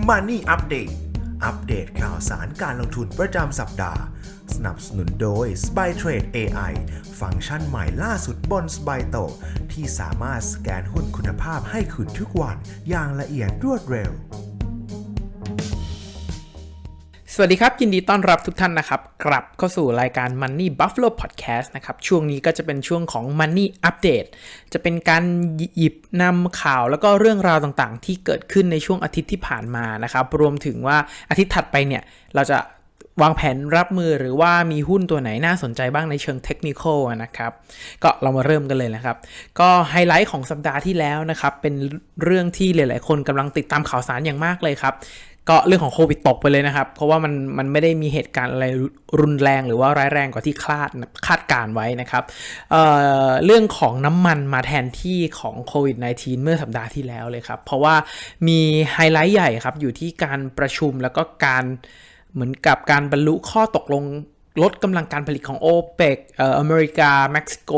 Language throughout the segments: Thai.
Money Update อัปเดตข่าวสารการลงทุนประจำสัปดาห์ สนับสนุนโดย SpyTrade AI ฟังก์ชันใหม่ล่าสุดบน SpyTo ที่สามารถสแกนหุ้นคุณภาพให้คุณทุกวันอย่างละเอียดรวดเร็ว สวัสดีครับ ยินดีต้อนรับทุกท่านนะครับ กลับเข้าสู่รายการ Money Buffalo Podcast นะครับ ช่วงนี้ก็จะเป็นช่วงของ Money Update จะเป็นการหยิบนำข่าวแล้วก็เรื่องราวต่างๆ ที่เกิดขึ้นในช่วงอาทิตย์ที่ผ่านมานะครับ รวมถึงว่าอาทิตย์ถัดไปเนี่ย เราจะวางแผนรับมือหรือว่ามีหุ้นตัวไหนน่าสนใจบ้างในเชิงเทคนิคนะครับ ก็เรามาเริ่มกันเลยนะครับ ก็ไฮไลท์ของสัปดาห์ที่แล้วนะครับ เป็นเรื่องที่หลาย ๆ คนกำลังติดตามข่าวสารอย่างมากเลยครับ ก็เรื่องของโควิดตกไปเลยนะครับ เพราะว่ามันมันไม่ได้มีเหตุการณ์อะไรรุนแรงหรือว่าร้ายแรงกว่าที่คาดคาดการไว้นะครับเเรื่องของน้ำมันมาแทนที่ของโควิด -19 เมื่อสัปดาห์ที่แล้วเลยครับ เพราะว่ามีไฮไลท์ใหญ่ครับ อยู่ที่การประชุมแล้วก็การเหมือนกับการบรรลุข้อตกลง ลดกำลังการผลิตของโอเปกเอ่ออเมริกา เม็กซิโก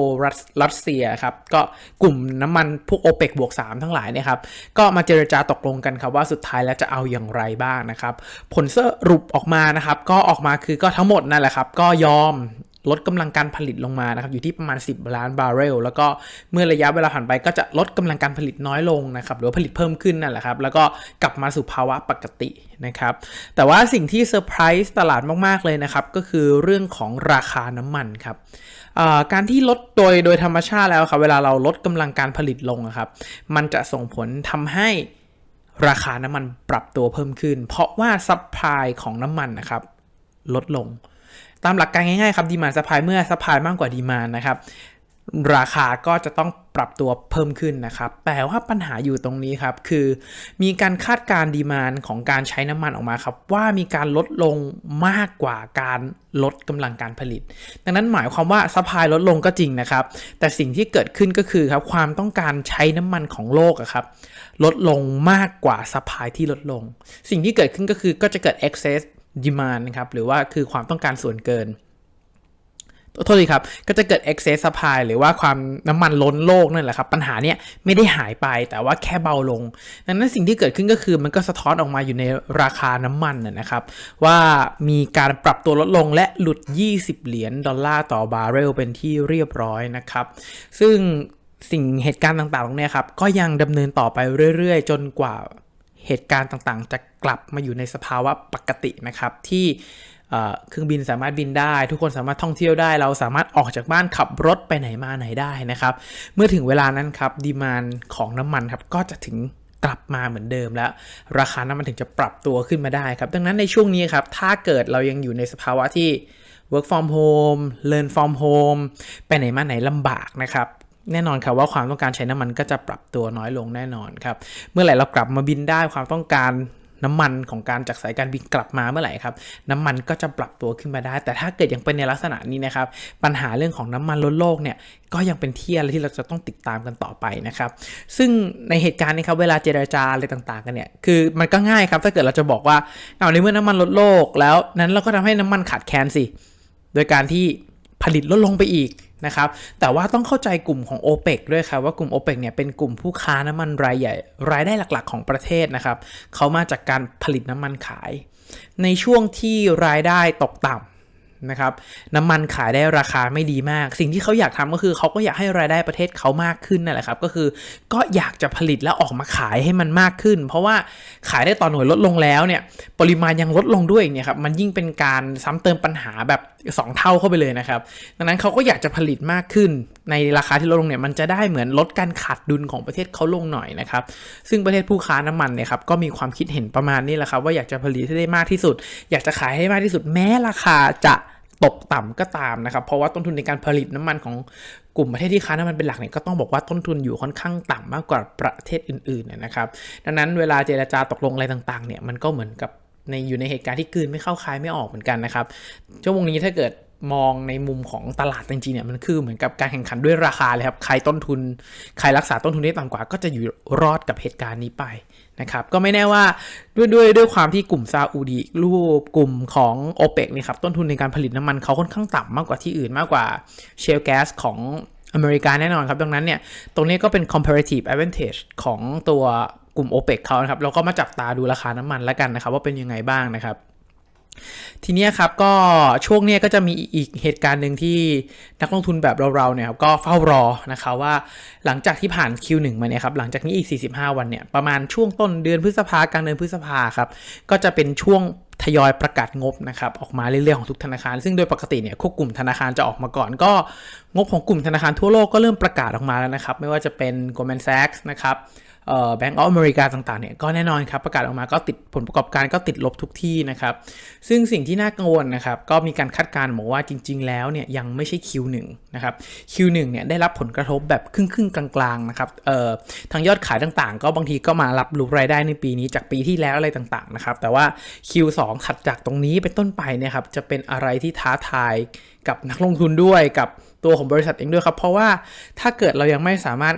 รัสเซียครับ ก็กลุ่มน้ำมันพวกโอเปกบวก 3 ทั้งหลายเนี่ยครับ ก็มาเจรจาตกลงกันครับว่าสุดท้ายแล้วจะเอาอย่างไรบ้างนะครับ ผลสรุปออกมานะครับ ก็ออกมาคือก็ทั้งหมดนั่นแหละครับ ก็ยอม ลดกำลังการผลิตลงมานะครับอยู่ที่ประมาณ 10 ล้านบาร์เรลแล้วก็เมื่อระยะเวลาผ่านไปก็จะลดกำลังการผลิตน้อยลงนะครับหรือผลิตเพิ่มขึ้นนั่นแหละครับแล้วก็กลับมาสู่ภาวะปกตินะครับแต่ว่าสิ่งที่เซอร์ไพรส์ตลาดมาก ๆ เลยนะครับก็คือเรื่องของราคาน้ำมันครับการที่ลดโดยโดยธรรมชาติแล้วครับเวลาเราลดกำลังการผลิตลงครับมันจะส่งผลทำให้ราคาน้ำมันปรับตัวเพิ่มขึ้น เพราะว่าซัพพลายของน้ำมันนะครับลดลง ตามหลักการง่ายๆครับดีมานสปายเมื่อสปายมากกว่าดีมานนะครับราคาก็จะต้องปรับตัวเพิ่มขึ้นนะครับ แต่ว่าปัญหาอยู่ตรงนี้ครับ คือมีการคาดการดีมานของการใช้น้ำมันออกมาครับ ว่ามีการลดลงมากกว่าการลดกำลังการผลิต ดังนั้นหมายความว่าสปายลดลงก็จริงนะครับ แต่สิ่งที่เกิดขึ้นก็คือครับความต้องการใช้น้ำมันของโลกครับลดลงมากกว่าสปายที่ลดลง สิ่งที่เกิดขึ้นก็คือก็จะเกิด excess demand นะครับหรือว่าคือความต้องการส่วนเกินโทษทีครับ ก็จะเกิด excess supply หรือว่าความน้ำมันล้นโลกนั่นแหละครับ ปัญหาเนี้ยไม่ได้หายไปแต่ว่าแค่เบาลง ดังนั้นสิ่งที่เกิดขึ้นก็คือมันก็สะท้อนออกมาอยู่ในราคาน้ำมันนะครับ ว่ามีการปรับตัวลดลงและหลุด 20 เหรียญดอลลาร์ต่อบาร์เรลเป็นที่เรียบร้อยนะครับ ซึ่งสิ่งเหตุการณ์ต่างๆตรงนี้ครับ ก็ยังดำเนินต่อไปเรื่อยๆ จนกว่า เหตุการณ์ต่างๆ จะกลับมาอยู่ในสภาวะปกตินะครับ ที่เครื่องบินสามารถบินได้ ทุกคนสามารถท่องเที่ยวได้ เราสามารถออกจากบ้านขับรถไปไหนมาไหนได้นะครับ เมื่อถึงเวลานั้นครับดีมานของน้ำมันครับก็จะถึงกลับมาเหมือนเดิมแล้ว ราคาน้ำมันถึงจะปรับตัวขึ้นมาได้ครับ ดังนั้นในช่วงนี้ครับถ้าเกิดเรายังอยู่ในสภาวะที่ work from home learn from home ไปไหนมาไหนลำบากนะครับ แน่นอนครับว่าความต้องการใช้น้ำมันก็จะปรับตัวน้อยลงแน่นอนครับเมื่อไหร่เรากลับมาบินได้ความต้องการน้ำมันของการจากสายการบินกลับมาเมื่อไหร่ครับน้ำมันก็จะปรับตัวขึ้นมาได้ แต่ถ้าเกิดยังเป็นในลักษณะนี้นะครับปัญหาเรื่องของน้ำมันลดโลกเนี่ยก็ยังเป็นที่อะไรที่เราจะต้องติดตามกันต่อไปนะครับ ซึ่งในเหตุการณ์นี้ครับเวลาเจราจาอะไรต่างๆกันเนี่ยคือมันก็ง่ายครับถ้าเกิดเราจะบอกว่าเอาในเมื่อน้ำมันลดโลก แล้วนั้นเราก็ทำให้น้ำมันขาดแคลนสิโดยการที่ ผลิตลดลงไปอีกนะครับ แต่ว่าต้องเข้าใจกลุ่มของ o p e ปด้วยครับว่ากลุ่ม o p e ปเนี่ยเป็นกลุ่มผู้ค้าน้ำมันรายใหญ่ รายได้หลักๆ ของประเทศนะครับเขามาจากการผลิตน้ำมันขาย ในช่วงที่รายได้ตกต่ำ นะครับน้ำมันขายได้ราคาไม่ดีมาก สิ่งที่เขาอยากทำก็คือเขาก็อยากให้รายได้ประเทศเขามากขึ้นนั่นแหละครับก็คือก็อยากจะผลิตแล้วออกมาขายให้มันมากขึ้น เพราะว่าขายได้ต่อหน่วยลดลงแล้วเนี่ยปริมาณยังลดลงด้วยเนี่ยครับมันยิ่งเป็นการซ้ำเติมปัญหาแบบ 2 เท่าเข้าไปเลยนะครับดังนั้นเขาก็อยากจะผลิตมากขึ้น ในราคาที่ลดลงเนี่ยมันจะได้เหมือนลดการขาดดุลของประเทศเขาลงหน่อยนะครับซึ่งประเทศผู้ค้าน้ำมันเนี่ยครับก็มีความคิดเห็นประมาณนี้แหละครับว่าอยากจะผลิตให้ได้มากที่สุด อยากจะขายให้มากที่สุดแม้ราคาจะ ตกต่ำก็ตามนะครับ เพราะว่าต้นทุนในการผลิตน้ำมันของกลุ่มประเทศที่ค้าน้ำมันเป็นหลักเนี่ยก็ต้องบอกว่าต้นทุนอยู่ค่อนข้างต่ำมากกว่าประเทศอื่นๆนะครับ ดังนั้นเวลาเจราจาตกลงอะไรต่างๆเนี่ยมันก็เหมือนกับในอยู่ในเหตุการณ์ที่กืนไม่เข้าคายไม่ออกเหมือนกันนะครับชั่วโมงนี้ถ้าเกิดมองในมุมของตลาดจริงๆเนี่ยมันคือเหมือนกับการแข่งขันด้วยราคาเลยครับ ใครต้นทุน ใครรักษาต้นทุนได้ต่ำกว่า ก็จะอยู่รอดกับเหตุการณ์นี้ไป นะครับก็ไม่แน่ว่าด้วยด้วยด้วยความที่กลุ่มซาอุดีรูปกลุ่มของโอเปกนี่ครับต้นทุนในการผลิตน้ำมันเขาค่อนข้างต่ำมากกว่าที่อื่นมากกว่าเชลแก๊สของอเมริกาแน่นอนครับ ดังนั้นเนี่ย ตรงนี้ก็เป็น comparative advantage ของตัวกลุ่ม o p e ปเขานะครับ เราก็มาจับตาดูราคาน้ำมันแล้วกันนะครับ ว่าเป็นยังไงบ้างนะครับ ทีนี้ครับก็ช่วงนี้ก็จะมีอีกเหตุการณ์หนึ่งที่นักลงทุนแบบเราๆเนี่ยครับก็เฝ้ารอนะครับว่าหลังจากที่ผ่าน Q1 มาเนี่ยครับหลังจากนี้อีก 45 วันเนี่ยประมาณช่วงต้นเดือนพฤษภากลางเดือนพฤษภาครับก็จะเป็นช่วงทยอยประกาศงบนะครับออกมาเรื่อยๆของทุกธนาคาร ซึ่งโดยปกติเนี่ยควบกลุ่มธนาคารจะออกมาก่อน ก็งบของกลุ่มธนาคารทั่วโลกก็เริ่มประกาศออกมาแล้วนะครับ ไม่ว่าจะเป็น Goldman Sachs นะครับ แบงก์ออฟอเมริกาต่างๆเนี่ยก็แน่นอนครับประกาศออกมาก็ติดผลประกอบการก็ติดลบทุกที่นะครับซึ่งสิ่งที่น่ากังวลนะครับก็มีการคาดการณ์บอกว่าจริง ๆ แล้วเนี่ยยังไม่ใช่ Q1 นะครับ Q1 เนี่ยได้รับผลกระทบแบบครึ่งๆกลางๆนะครับเอ่อทางยอดขายต่างๆ ก็บางทีก็มารับรู้รายได้ในปีนี้จากปีที่แล้วอะไรต่างๆนะครับแต่ว่า Q2 ถัดจากตรงนี้เป็นต้นไปเนี่ยครับจะเป็นอะไรที่ท้าทายกับนักลงทุนด้วยกับตัวของบริษัทเองด้วยครับ เพราะว่าถ้าเกิดเรายังไม่สามารถ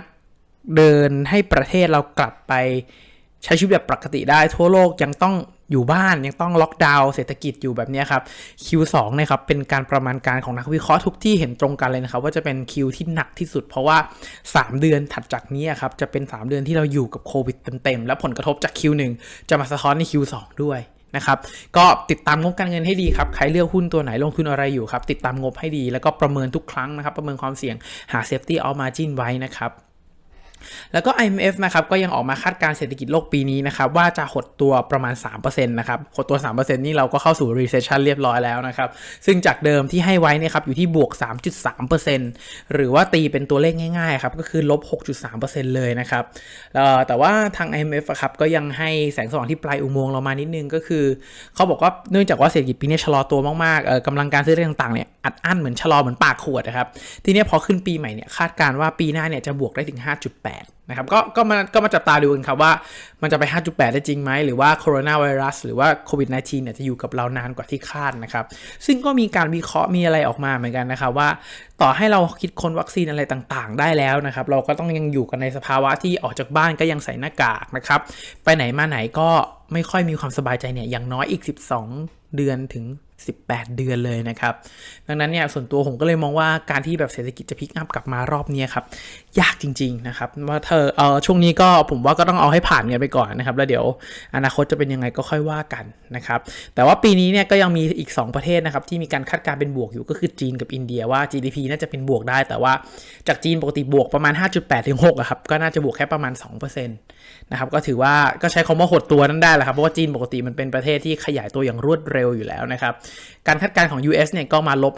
เดินให้ประเทศเรากลับไปใช้ชีวิตแบบปกติได้ทั่วโลกยังต้องอยู่บ้านยังต้องล็อกดาวน์เศรษฐกิจอยู่แบบนี้ครับ Q2 เนี่ยครับเป็นการประมาณการของนักวิเคราะห์ทุกที่เห็นตรงกันเลยนะครับ ว่าจะเป็น Q ที่หนักที่สุด เพราะว่า 3 เดือนถัดจากนี้ครับจะเป็น 3 เดือนที่เราอยู่กับโควิดเต็มๆ และผลกระทบจาก Q1 จะมาสะท้อนใน Q2 ด้วยนะครับก็ติดตามงบการเงินให้ดีครับ ใครเลือกหุ้นตัวไหนลงทุนอะไรอยู่ครับ ติดตามงบให้ดี แล้วก็ประเมินทุกครั้งนะครับ ประเมินความเสี่ยงหา safety out margin ไว้นะครับ แล้วก็ IMF นะครับก็ยังออกมาคาดการณ์เศรษฐกิจโลกปีนี้นะครับว่าจะหดตัวประมาณ 3%นะครับหดตัว 3%นี่เราก็เข้าสู่ recession เรียบร้อยแล้วนะครับซึ่งจากเดิมที่ให้ไว้นี่ครับอยู่ที่บวก 3.3%หรือว่าตีเป็นตัวเลขง่ายๆครับก็คือลบ 6.3%เลยนะครับแต่ว่าทาง IMF ครับก็ยังให้แสงสว่างที่ปลายอุโมงค์เรามานิดนึงก็คือ เขาบอกว่าเนื่องจากว่าเศรษฐกิจปีนี้ชะลอตัวมากๆกำลังการซื้อเรื่องต่างๆเนี่ยอัดอั้นเหมือนชะลอเหมือนปากขวดนะครับทีนี้พอขึ้นปีใหม่เนี่ยคาดการณ์ว่าปีหน้าเนี่ยจะบวกได้ถึง5.8นะครับ ก็ก็มาก็มาจับตาดูกันครับว่ามันจะไป 5.8 ได้จริงไหม หรือว่าโคโรนาไวรัสหรือว่าโควิด -19 เนี่ยจะอยู่กับเรานานกว่าที่คาดนะครับ ซึ่งก็มีการวิเคราะห์มีอะไรออกมาเหมือนกันนะครับว่า ต่อให้เราคิดค้นวัคซีนอะไรต่างๆ ได้แล้วนะครับ เราก็ต้องยังอยู่กันในสภาวะที่ออกจากบ้านก็ยังใส่หน้ากากนะครับ ไปไหนมาไหนก็ไม่ค่อยมีความสบายใจเนี่ยอย่างน้อยอีก 12 เดือนถึง18 เดือนเลยนะครับ ดังนั้นเนี่ยส่วนตัวผมก็เลยมองว่าการที่แบบเศรษฐกิจจะพลิกอัพกลับมารอบนี้ครับ ยากจริง ๆ นะครับว่าเธอเออช่วงนี้ก็ผมว่าก็ต้องเอาให้ผ่านกันไปก่อนนะครับ แล้วเดี๋ยวอนาคตจะเป็นยังไงก็ค่อยว่ากันนะครับ แต่ว่าปีนี้เนี่ยก็ยังมีอีก 2 ประเทศนะครับ ที่มีการคาดการณ์เป็นบวกอยู่ก็คือจีนกับอินเดียว่า GDP น่าจะเป็นบวกได้ แต่ว่าจากจีนปกติบวกประมาณ 5.8ถึง6ครับก็น่าจะบวกแค่ประมาณ2%นะครับก็ถือว่าก็ใช้คำว่าหดตัวนั้นได้แหละครับเพราะว่าจีนปกติมันเป็นประเทศที่ขยายตัวอย่างรวดเร็วอยู่แล้วนะครับการคาดการณ์ของ US เนี่ยก็มาลบ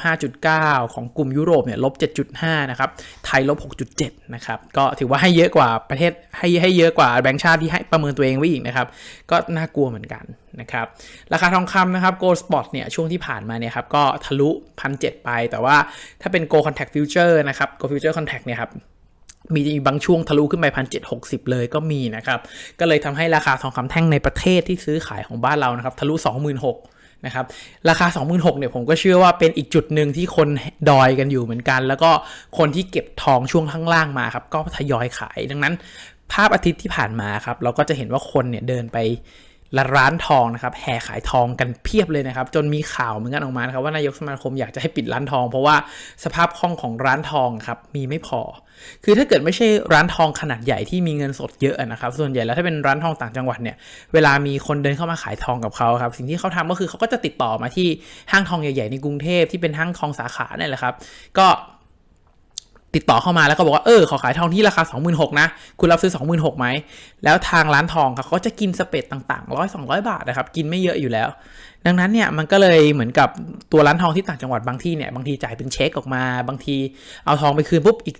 5.9 ของกลุ่มยุโรปเนี่ยลบ7.5นะครับไทยลบ6.7นะครับก็ถือว่าให้เยอะกว่าประเทศให้ให้เยอะกว่าแบงก์ชาติที่ให้ประเมินตัวเองไว้อีกนะครับก็น่ากลัวเหมือนกันนะครับราคาทองคำนะครับ Gold Spot เนี่ยช่วงที่ผ่านมาเนี่ยครับก็ทะลุ1,700ไป แต่ว่าถ้าเป็น Gold Contact Future นะครับ Gold Future Contact เนี่ยครับมีบางช่วงทะลุขึ้นไปพันเจ็ดหกสิบเลยก็มีนะครับก็เลยทำให้ราคาทองคำแท่งในประเทศที่ซื้อขายของบ้านเรานะครับทะลุ26,000นะครับราคา 26,000เนี่ยผมก็เชื่อว่าเป็นอีกจุดหนึ่งที่คนดอยกันอยู่เหมือนกัน แล้วก็คนที่เก็บทองช่วงข้างล่างมาครับก็ทยอยขายดังนั้น ภาพอาทิตย์ที่ผ่านมาครับเราก็จะเห็นว่าคนเนี่ยเดินไป และร้านทองนะครับแห่ขายทองกันเพียบเลยนะครับ จนมีข่าวเหมือนกันออกมานะครับว่านายกสมาคมอยากจะให้ปิดร้านทอง เพราะว่าสภาพคล่องของร้านทองครับมีไม่พอ คือถ้าเกิดไม่ใช่ร้านทองขนาดใหญ่ที่มีเงินสดเยอะนะครับ ส่วนใหญ่แล้วถ้าเป็นร้านทองต่างจังหวัดเนี่ยเวลามีคนเดินเข้ามาขายทองกับเขาครับสิ่งที่เขาทำก็คือเขาก็จะติดต่อมาที่ห้างทองใหญ่ๆในกรุงเทพที่เป็นห้างทองสาขาเนี่ยแหละครับ ก็ ติดต่อเข้ามาแล้วก็บอกว่า เออ ขอขายทองที่ราคา 26,000นะ คุณรับซื้อ 26,000ไหม แล้วทางร้านทองครับเขาจะกินสเปดต่างๆร้อยสองร้อยบาทนะครับ กินไม่เยอะอยู่แล้ว ดังนั้นเนี่ยมันก็เลยเหมือนกับตัวร้านทองที่ต่างจังหวัดบางที่เนี่ยบางทีจ่ายเป็นเช็คออกมา บางทีเอาทองไปคืนปุ๊บอีก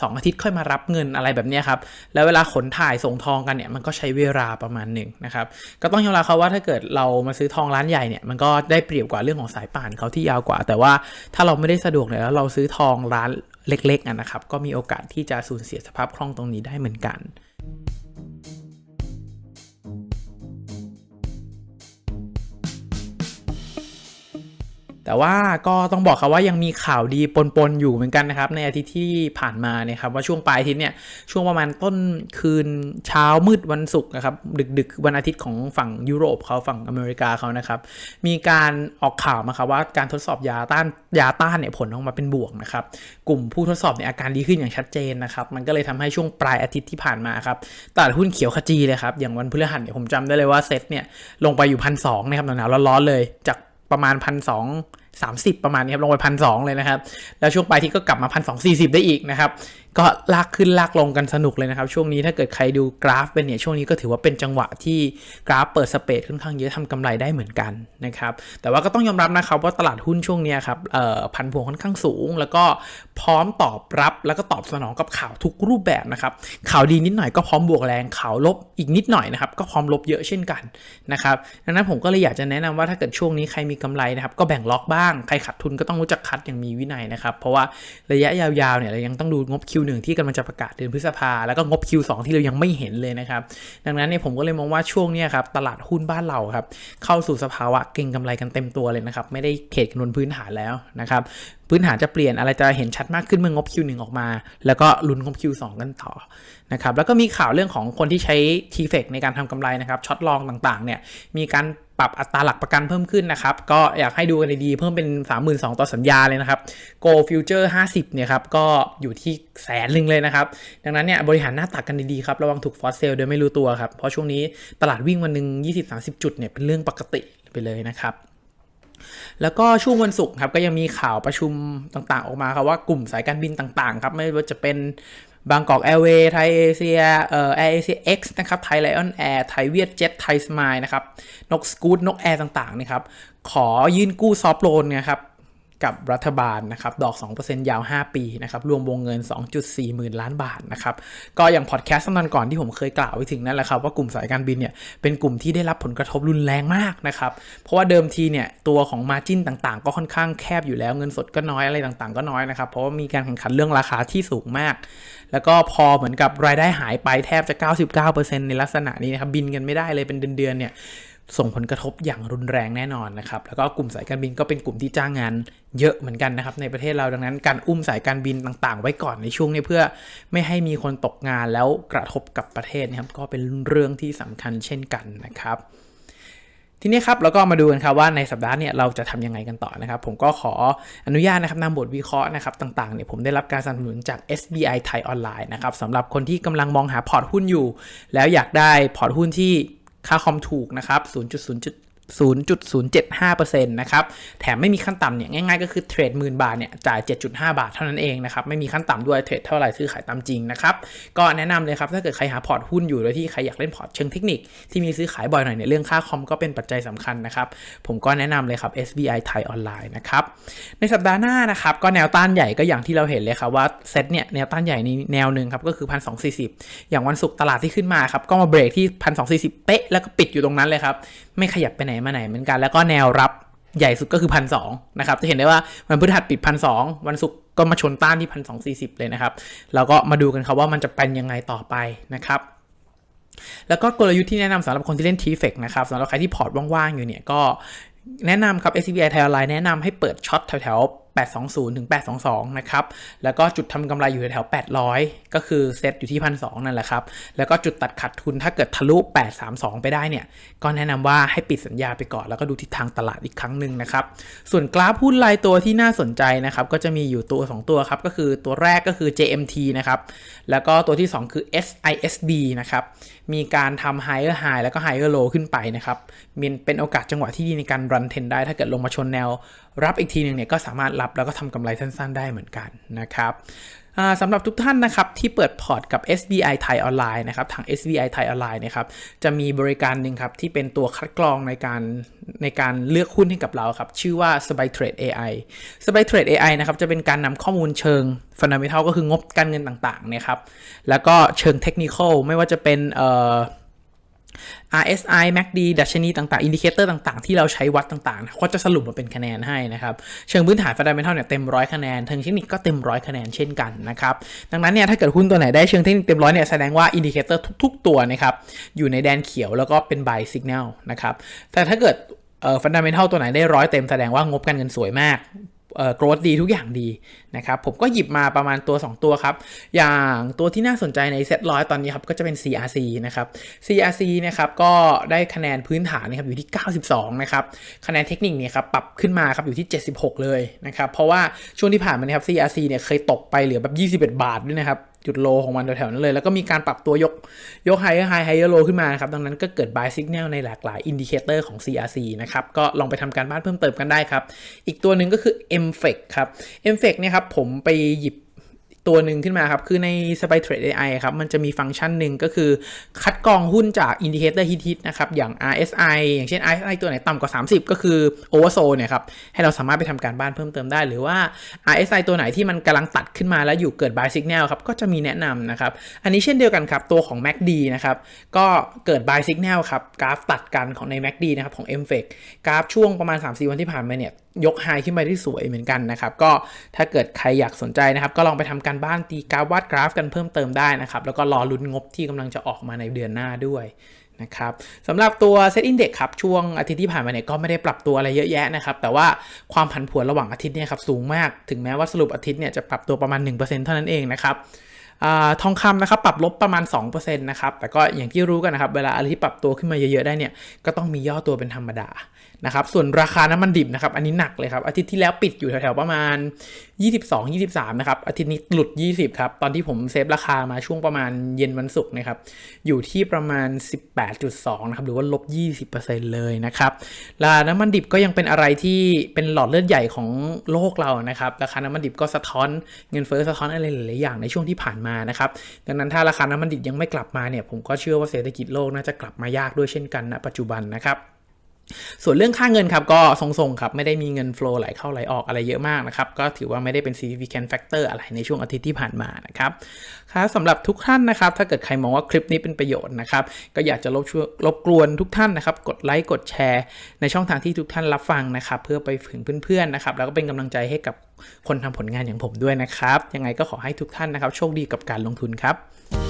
สองอาทิตย์ค่อยมารับเงินอะไรแบบนี้ครับ แล้วเวลาขนถ่ายส่งทองกันเนี่ยมันก็ใช้เวลาประมาณหนึ่งนะครับ ก็ต้องยอมรับเขาว่าถ้าเกิดเรามาซื้อทองร้านใหญ่เนี่ยมันก็ได้เปรียบกว่าเรื่องของสายป่านเขาที่ยาวกว่า แต่ว่าถ้าเราไม่ได้สะดวกเนี่ยแล้วเราซื้อทองร้าน เล็กๆนะครับ ก็มีโอกาสที่จะสูญเสียสภาพคล่องตรงนี้ได้เหมือนกัน แต่ว่าก็ต้องบอกครับว่ายังมีข่าวดีปนๆอยู่เหมือนกันนะครับ ในอาทิตย์ที่ผ่านมาเนี่ยครับว่าช่วงปลายอาทิตย์เนี่ยช่วงประมาณต้นคืนเช้ามืดวันศุกร์นะครับดึกๆ วันอาทิตย์ของฝั่งยุโรปเขาฝั่งอเมริกาเขานะครับ มีการออกข่าวมาครับว่าการทดสอบยาต้านยาต้านเนี่ยผลออกมาเป็นบวกนะครับกลุ่มผู้ทดสอบเนี่ยอาการดีขึ้นอย่างชัดเจนนะครับมันก็เลยทำให้ช่วงปลายอาทิตย์ที่ผ่านมาครับตลาดหุ้นเขียวขจีเลยครับอย่างวันพฤหัสเนี่ยผมจำได้เลยว่าเซ็ตเนี่ยลงไปอยู่พันสองนะครับหนาวๆร้อนๆเลยจาก ประมาณพันสองสามสิบประมาณนี้ครับลงไปพันสองเลยนะครับ แล้วช่วงปลายที่ก็กลับมาพันสองสี่สิบได้อีกนะครับก็ลากขึ้นลากลงกันสนุกเลยนะครับ ช่วงนี้ถ้าเกิดใครดูกราฟเป็นเนี่ย ช่วงนี้ก็ถือว่าเป็นจังหวะที่กราฟเปิดสเปซค่อนข้างเยอะทำกำไรได้เหมือนกันนะครับแต่ว่าก็ต้องยอมรับนะครับว่าตลาดหุ้นช่วงนี้ครับเอ่อพันผวนค่อนข้างสูง แล้วก็พร้อมตอบรับแล้วก็ตอบสนองกับข่าวทุกรูปแบบนะครับข่าวดีนิดหน่อยก็พร้อมบวกแรงข่าวลบอีกนิดหน่อยนะครับก็พร้อมลบเยอะเช่นกันนะครับดังนั้นผมก็เลยอยากจะแนะนำว่าถ้าเกิดช่วงนี้ใครมีกำไรนะครับก็แบ่งล็อกบ้างใครขาดทุนก็ต้องรู้จักคัดอย่างมีวินัยนะครับเพราะว่าระยะยาวๆเนี่ยเรายังต้องดูงบ Q1 ที่กำลังจะประกาศเดือนพฤษภา แล้วก็งบ Q2 ที่เรายังไม่เห็นเลยนะครับ ดังนั้นเนี่ยผมก็เลยมองว่าช่วงนี้ครับตลาดหุ้นบ้านเราครับเข้าสู่สภาวะเก่งกำไรกันเต็มตัวเลยนะครับ ไม่ได้เขตคำนวณพื้นฐานแล้วนะครับพื้นฐานจะเปลี่ยนอะไรจะเห็นชัดมากขึ้นเมื่องบ Q1 ออกมา แล้วก็ลุ้นงบ Q2 กันต่อนะครับแล้วก็มีข่าวเรื่องของคนที่ใช้ t f e c ในการทำกำไรนะครับช็อตลองต่างๆเนี่ยมีการ ปรับอัตราหลักประกันเพิ่มขึ้นนะครับ ก็อยากให้ดูกันดีๆเพิ่มเป็น 32,000ต่อสัญญาเลยนะครับ Go Future 50 เนี่ยครับ ก็อยู่ที่แสนหนึ่งเลยนะครับ ดังนั้นเนี่ยบริหารหน้าตักกันดีๆครับ ระวังถูกฟอสเซลโดยไม่รู้ตัวครับ เพราะช่วงนี้ตลาดวิ่งวันหนึ่ง20-30 จุดเนี่ยเป็นเรื่องปกติไปเลยนะครับแล้วก็ช่วงวันศุกร์ครับก็ยังมีข่าวประชุมต่างๆ ออกมาครับว่ากลุ่มสายการบินต่างๆครับไม่ว่าจะเป็น บางกอกแอร์เวย์ไทยเอเชียเอ่อแอร์เอเชียเอ็กซ์นะครับไทยไลออนแอร์ไทยเวียดเจ็ตไทยสมายนะครับนกสกูตนกแอร์ต่างๆนะครับขอยื่นกู้ซอฟท์โลนนะครับ กับรัฐบาลนะครับ ดอก 2%ยาว 5 ปีนะครับ รวมวงเงิน 2.4 หมื่นล้านบาทนะครับ ก็อย่างพอดแคสต์ตอนก่อนที่ผมเคยกล่าวไว้ถึงนั่นแหละครับ ว่ากลุ่มสายการบินเนี่ย เป็นกลุ่มที่ได้รับผลกระทบรุนแรงมากนะครับ เพราะว่าเดิมทีเนี่ย ตัวของมาจิ้นต่างๆ ก็ค่อนข้างแคบอยู่แล้ว เงินสดก็น้อยอะไรต่างๆ ก็น้อยนะครับ เพราะว่ามีการแข่งขันเรื่องราคาที่สูงมาก แล้วก็พอเหมือนกับรายได้หายไปแทบจะ 99%ในลักษณะนี้นะครับ บินกันไม่ได้เลยเป็นเดือนๆเนี่ย ส่งผลกระทบอย่างรุนแรงแน่นอนนะครับ แล้วก็กลุ่มสายการบินก็เป็นกลุ่มที่จ้างงานเยอะเหมือนกันนะครับในประเทศเราดังนั้นการอุ้มสายการบินต่างๆ ไว้ก่อนในช่วงนี้เพื่อไม่ให้มีคนตกงานแล้วกระทบกับประเทศนะครับก็เป็นเรื่องที่สำคัญเช่นกันนะครับทีนี้ครับเราก็มาดูกันครับว่าในสัปดาห์เนี่ยเราจะทำยังไงกันต่อนะครับ ผมก็ขออนุญาตนะครับนำบทวิเคราะห์นะครับต่างๆเนี่ยผมได้รับการสนับสนุนจาก SBI ไทยออนไลน์นะครับสำหรับคนที่กำลังมองหาพอร์ตหุ้นอยู่ แล้วอยากได้พอร์ตหุ้นที่ ค่าคอมถูกนะครับ 0.0 0.075%นะครับ แถมไม่มีขั้นต่ำเนี่ยง่ายๆก็คือเทรดหมื่นบาทเนี่ยจ่าย 7.5 บาทเท่านั้นเองนะครับ ไม่มีขั้นต่ำด้วยเทรดเท่าไหร่ซื้อขายตามจริงนะครับ ก็แนะนำเลยครับ ถ้าเกิดใครหาพอร์ตหุ้นอยู่โดยที่ใครอยากเล่นพอร์ตเชิงเทคนิคที่มีซื้อขายบ่อยหน่อยเนี่ยเรื่องค่าคอมก็เป็นปัจจัยสำคัญนะครับ ผมก็แนะนำเลยครับ SBI ไทยออนไลน์นะครับ ในสัปดาห์หน้านะครับก็แนวต้านใหญ่ก็อย่างที่เราเห็นเลยครับว่าเซตเนี่ยแนวต้านใหญ่ในแนวหนึ่งครับก็คือ 1,240 อย่างวันศุกร์ตลาดที่ขึ้นมาครับก็มาเบรกที่1,240เป๊ะแล้วก็ปิดอยู่ตรงนั้นเลยครับไม่ขยับไปไหนมาไหนเหมือนกัน แล้วก็แนวรับใหญ่สุดก็คือพันสองนะครับ จะเห็นได้ว่าวันพฤหัสปิดพันสองวันศุกร์ก็มาชนต้านที่พันสองสี่สิบเลยนะครับ แล้วก็มาดูกันครับว่ามันจะเป็นยังไงต่อไปนะครับแล้วก็กลยุทธ์ที่แนะนำสำหรับคนที่เล่น t f e c นะครับสำหรับใครที่พอร์ตว่างๆอยู่เนี่ยก็แนะนำครับ SCBI ไทยออนไลน์แนะนำให้เปิดช็อตแถวๆ 820 ถึง 822 นะครับ แล้วก็จุดทำกำไรอยู่แถว 800 ก็คือเซตอยู่ที่1,200นั่นแหละครับ แล้วก็จุดตัดขาดทุนถ้าเกิดทะลุ 832 ไปได้เนี่ย ก็แนะนำว่าให้ปิดสัญญาไปก่อน แล้วก็ดูทิศทางตลาดอีกครั้งหนึ่งนะครับ ส่วนกราฟหุ้นรายตัวที่น่าสนใจนะครับ ก็จะมีอยู่ตัว 2 ตัวครับ ก็คือตัวแรกก็คือ JMT นะครับ แล้วก็ตัวที่ 2 คือ SISB นะครับ มีการทำ higher high แล้วก็ higher low ขึ้นไปนะครับมีเป็นโอกาสจังหวะที่ดีในการรันเทนได้ ถ้าเกิดลงมาชนแนว รับอีกทีหนึ่งเนี่ยก็สามารถรับแล้วก็ทำกำไรสั้น ๆ ได้เหมือนกันนะครับสำหรับทุกท่านนะครับที่เปิดพอร์ตกับ SBI ไทยออนไลน์นะครับทาง SBI ไทยออนไลน์นะครับจะมีบริการหนึ่งครับที่เป็นตัวคัดกรองในการในการเลือกหุ้นให้กับเราครับชื่อว่า s p y Trade AI s p y Trade AI นะครับจะเป็นการนำข้อมูลเชิง Fundamental ก็คืองบการเงินต่างๆนี่ยครับแล้วก็เชิงเทคนิคไม่ว่าจะเป็นเอ่อ RSI MACD ดัชนีต่างๆ อินดิเคเตอร์ต่างๆ ที่เราใช้วัดต่างๆเขาจะสรุปมาเป็นคะแนนให้นะครับ เชิงพื้นฐาน Fundamental เนี่ยเต็มร้อยคะแนน เชิงเทคนิคก็เต็มร้อยคะแนนเช่นกันนะครับ ดังนั้นเนี่ยถ้าเกิดหุ้นตัวไหนได้เชิงเทคนิคเต็มร้อยเนี่ยแสดงว่าอินดิเคเตอร์ทุก ๆ ตัวนะครับอยู่ในแดนเขียวแล้วก็เป็น buy signal นะครับ แต่ถ้าเกิดเอ่อฟันดัมเ n ทัลตัวไหนได้ร้อยเต็มแสดงว่างบการเงินสวยมาก เอ่อ growth ดีทุกอย่างดีนะครับ ผมก็หยิบมาประมาณตัว 2 ตัวครับ อย่างตัวที่น่าสนใจในเซตร้อยตอนนี้ครับ ก็จะเป็น CRC นะครับ CRC นะครับก็ได้คะแนนพื้นฐานนะครับอยู่ที่ 92 นะครับ คะแนนเทคนิคเนี่ยครับปรับขึ้นมาครับอยู่ที่ 76 เลยนะครับ เพราะว่าช่วงที่ผ่านมานะครับ CRC เนี่ยเคยตกไปเหลือแบบ 21 บาทด้วยนะครับ จุดโลของมันแถวๆนั้นเลย แล้วก็มีการปรับตัวยกยก higher high higher low ขึ้นมานครับ ดังนั้นก็เกิด buy signal ในหลากหลายอินดิเคเตอร์ของ CRC นะครับ ก็ลองไปทำการบ้านเพิ่มเติมกันได้ครับ อีกตัวหนึ่งก็คือ MFX ครับ MFX เนี่ยครับผมไปหยิบ ตัวหนึ่งขึ้นมาครับ คือใน Spy Trade AI ครับ มันจะมีฟังก์ชันหนึ่งก็คือ คัดกรองหุ้นจากอินดิเคเตอร์ฮิตๆนะครับ อย่าง RSI อย่างเช่น RSI ตัวไหนต่ำกว่า 30 ก็คือ Oversold เนี่ยครับ ให้เราสามารถไปทำการบ้านเพิ่มเติมได้ หรือว่า RSI ตัวไหนที่มันกำลังตัดขึ้นมาแล้วอยู่เกิด buy signal ครับ ก็จะมีแนะนำนะครับ อันนี้เช่นเดียวกันครับ ตัวของ MACD นะครับ ก็เกิด buy signal ครับ กราฟตัดกันของใน MACD นะครับของ MFX กราฟช่วงประมาณ3-4วันที่ผ่านมาเนี่ยยกไฮขึ้นไปที่สวยเหมือนกันนะครับ ก็ถ้าเกิดใครอยากสนใจนะครับ ก็ลองไปทำการบ้านตีกราฟวาดกราฟกันเพิ่มเติมได้นะครับ แล้วก็รอลุ้นงบที่กำลังจะออกมาในเดือนหน้าด้วยนะครับสำหรับตัว Set Index ครับ ช่วงอาทิตย์ที่ผ่านมาเนี่ยก็ไม่ได้ปรับตัวอะไรเยอะแยะนะครับ แต่ว่าความผันผวนระหว่างอาทิตย์เนี่ยครับสูงมาก ถึงแม้ว่าสรุปอาทิตย์เนี่ยจะปรับตัวประมาณ 1%เท่านั้นเองนะครับอทองคำนะครับปรับลบประมาณ 2%นะครับ แต่ก็อย่างที่รู้กันนะครับ เวลาอะไรที่ปรับตัวขึ้นมาเยอะๆได้เนี่ย ก็ต้องมีย่อตัวเป็นธรรมดา นะครับ ส่วนราคาน้ำมันดิบนะครับ อันนี้หนักเลยครับ อาทิตย์ที่แล้วปิดอยู่แถวๆประมาณ 22 23 นะครับ อาทิตย์นี้หลุด 20 ครับ ตอนที่ผมเซฟราคามาช่วงประมาณเย็นวันศุกร์นะครับ อยู่ที่ประมาณ 18.2 นะครับ หรือว่าลบ 20%เลยนะครับราคาน้ำมันดิบก็ยังเป็นอะไรที่เป็นหลอดเลือดใหญ่ของโลกเรานะครับ ราคาน้ำมันดิบก็สะท้อนเงินเฟ้อสะท้อนอะไรหลายๆอย่างในช่วงที่ผ่านมานะครับดังนั้นถ้าราคาน้ำมันดิบยังไม่กลับมาเนี่ยผมก็เชื่อว่าเศรษฐกิจโลกน่าจะกลับมายากด้วยเช่นกันณปัจจุบันนะครับ ส่วนเรื่องค่าเงินครับก็ทรงๆครับไม่ได้มีเงิน flow ไหลเข้าไหลออกอะไรเยอะมากนะครับก็ถือว่าไม่ได้เป็น significant factor อะไรในช่วงอาทิตย์ที่ผ่านมานะครับครับสำหรับทุกท่านนะครับถ้าเกิดใครมองว่าคลิปนี้เป็นประโยชน์นะครับก็อยากจะรบช่วยรบกวนทุกท่านนะครับกดไลค์กดแชร์ ในช่องทางที่ทุกท่านรับฟังนะครับเพื่อไปถึงเพื่อนๆนะครับแล้วก็เป็นกำลังใจให้กับคนทำผลงานอย่างผมด้วยนะครับยังไงก็ขอให้ทุกท่านนะครับโชคดีกับการลงทุนครับ